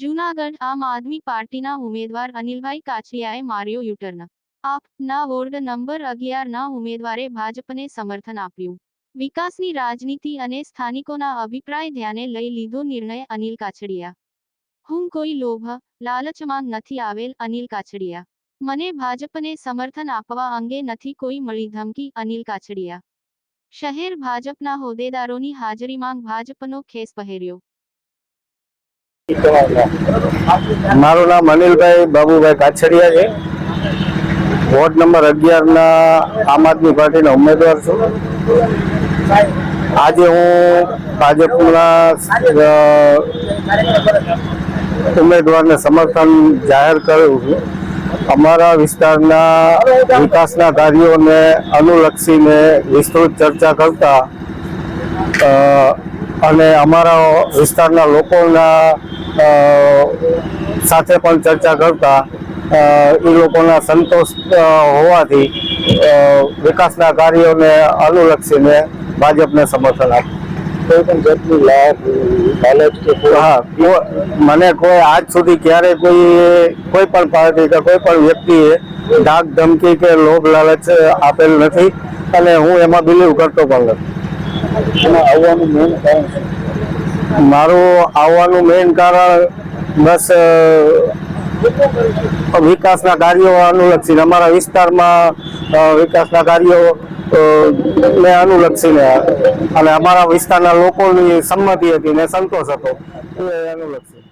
જૂનાગઢ આમ આદમી પાર્ટીના ઉમેદવાર અનિલભાઈ કાછડિયાએ માર્યો યુટર્ન. આપના વોર્ડ નંબર અગિયારના ઉમેદવારે ભાજપને સમર્થન આપ્યું. વિકાસની રાજનીતિ અને સ્થાનિકોના અભિપ્રાય ધ્યાને લઈ લીધો નિર્ણય અનિલ કાછડિયા. હું કોઈ લોભ, લાલચમાં નથી આવેલ, અનિલ કાછડિયા. મને ભાજપને સમર્થન આપવા અંગે નથી કોઈ મળી ધમકી, અનિલ કાછડિયા. શહેર ભાજપના હોદ્દેદારોની હાજરીમાં ભાજપનો ખેસ પહેર્યો. મારું નામ અનિલભાઈ બાબુભાઈ કાછડિયા છે. વોર્ડ નંબર અગિયારના આમ આદમી પાર્ટીના ઉમેદવાર છું. આજે હું ભાજપના ઉમેદવારને સમર્થન જાહેર કરું છું. અમારા વિસ્તારના વિકાસના કાર્યોને અનુલક્ષીને વિસ્તૃત ચર્ચા કરતા અને અમારા વિસ્તારના લોકોના સાથે પણ ચર્ચા કરતા એ લોકોના સંતોષ હોવાથી વિકાસના કાર્યોને અનુલક્ષીને ભાજપને સમર્થન આપ્યું. મને કોઈ આજ સુધી ક્યારે કોઈ કોઈ પણ પાર્ટી કે કોઈ પણ વ્યક્તિએ ડાક ધમકી કે લોભ લાલચ આપેલ નથી અને હું એમાં બિલીવ કરતો પણ નથી. આવવાનું મેન કારણ મારું આવવાનું મેઇન કારણ બસ વિકાસના કાર્યો અનુલક્ષીને, અમારા વિસ્તારમાં વિકાસના કાર્યો ને અનુલક્ષીને અને અમારા વિસ્તારના લોકોની સંમતિ હતી ને સંતોષ હતો, એ અનુલક્ષી